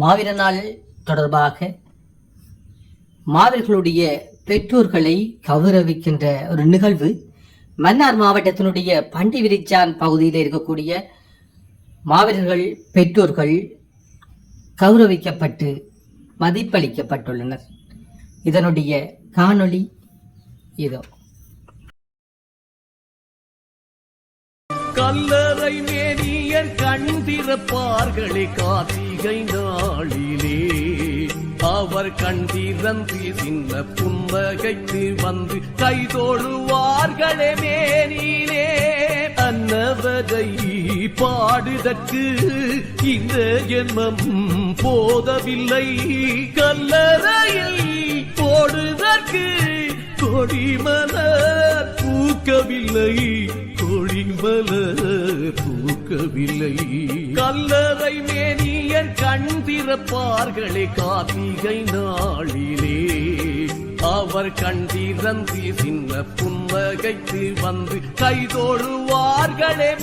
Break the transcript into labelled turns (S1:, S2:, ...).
S1: மாவீர நாள் தொடர்பாக மாவீரர்களுடைய பெற்றோர்களை கௌரவிக்கின்ற ஒரு நிகழ்வு மன்னார் மாவட்டத்தினுடைய பண்டி விரிச்சான் பகுதியில் இருக்கக்கூடிய மாவீரர்கள் பெற்றோர்கள் கௌரவிக்கப்பட்டு மதிப்பளிக்கப்பட்டுள்ளனர். இதனுடைய காணொளி இதோ.
S2: கல்லறை கண் திறப்பார்களே கார்த்திகை நாளிலே அவர் கண் திறந்து சின்ன புன்னகைத்து வந்து கைதோழுவார்களே மேனிலே. அன்னவதை பாடுதற்கு இந்த எண்ணம் போதவில்லை. கல்லறையில் போடுதற்கு கொடிமலர் பூக்கவில்லை. கொடிமலர் பூக்கவில்லை. கல்லறை மேனியர் கண் திறப்பார்களே கார்த்திகை நாளிலே. அவர் கண் திறந்து சின்ன புன்னகைத்து வந்து கைதோடுவார்களே